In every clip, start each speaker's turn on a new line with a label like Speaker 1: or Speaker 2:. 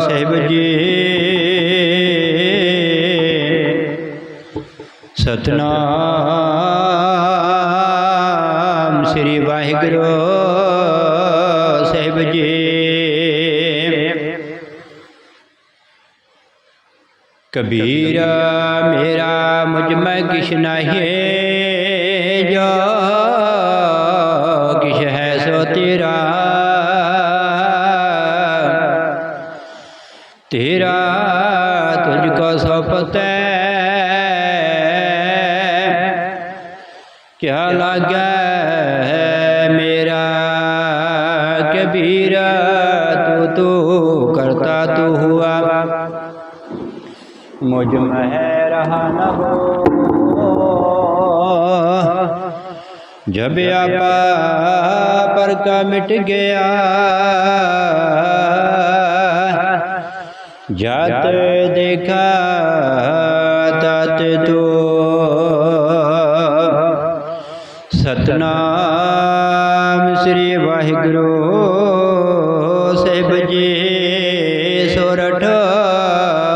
Speaker 1: ਸਾਹਿਬ ਜੀ। ਸਤਨਾਮ ਸ੍ਰੀ ਵਾਹਿਗੁਰੂ ਸਾਹਿਬ ਜੀ। ਕਬੀਰ ਮੇਰਾ ਮੁਝ ਮੈਂ ਕਿਛ ਨਹੀਂ। तेरा तुझको सौंपते। क्या लगा है मेरा कबीरा? तू तो करता तो हुआ। मुझमें रहा न हो। जब आपा पर का मिट गया। ਜਤ ਦੇਖਾ ਤਤ ਤੋ ਸਤਨਾਮ ਸ੍ਰੀ ਵਾਹਿਗੁਰੂ ਸਾਹਿਬ ਜੀ ਸੋਰਠ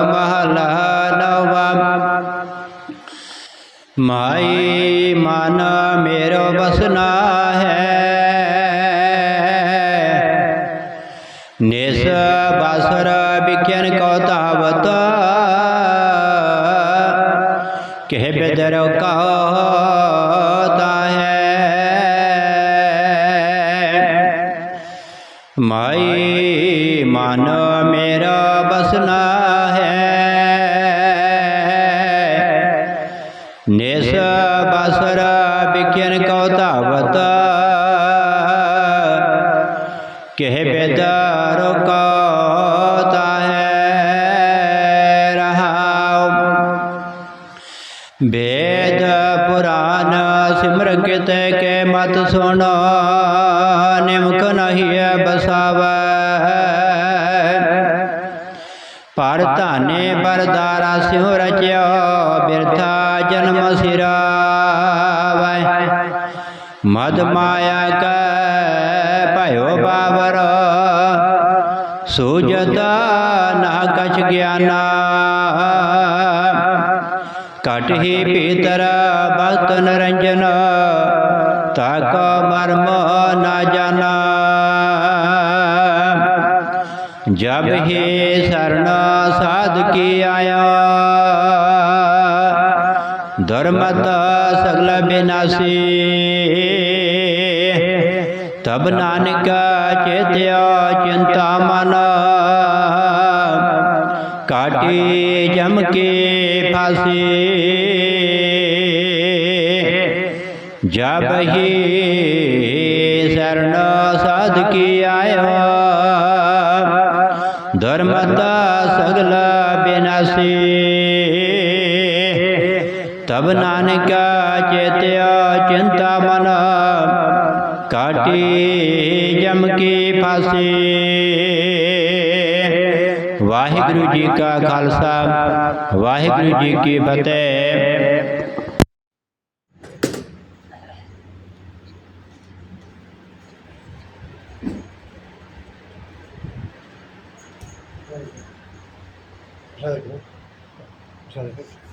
Speaker 1: ਮਹਲਾ ਨਵਾ। ਮਾਈ ਮਨ ਮੇਰਾ ਬਸਨਾ ਹੈ। ਨਿਸ ਬਾਸਰ बिकियन कौतावत कह बेदर कहता है माई मानो मेरा बसना है। नेस बसरा बिकियन कौतावता ਵੇਦ ਪੁਰਾਨ ਸਿਮਰ ਕਿਤੇ ਕੇ ਮਤ ਸੁਣੋ, ਨਿਮਕ ਨਹੀਂ ਬਸਾਵੈ। ਪਰ ਧਾਨੇ ਬਰਦਾਰਾ ਸਿਉ ਰਚਿਓ ਬਿਰਥਾ ਜਨਮ ਸਿਰਾਵੈ। ਮਦ ਮਾਇਆ ਕੈ ਭਇਓ ਬਾਵਰ ਸੂਜਤਾ ਨਾ ਕਛ ਗਿਆਨਾ। काटहि पितर भक्त निरंजन, तक मर्म न जाना। जब ही शरण साध की आया धर्मत सगल विनाशी। तब नानक चेत्या चिंता मना, काटी जम के फांसी। ਜਬ ਹੀ ਸਰਣ ਸਾਧ ਕੀ ਆਇਆ? ਧਰਮਤਾ ਸਗਲ ਬਿਨਾਸੀ। ਤਬ ਨਾਨਕ ਚੇਤਿਆ ਚਿੰਤਾ ਮਨ। ਕਾਟੀ ਜਮ ਕੀ ਫਾਸੀ। ਵਾਹਿਗੁਰੂ ਜੀ ਕਾ ਖਾਲਸਾ। ਵਾਹਿਗੁਰੂ ਜੀ ਕੀ ਫਤਿਹ।
Speaker 2: 잘, 잘, 잘 해줘.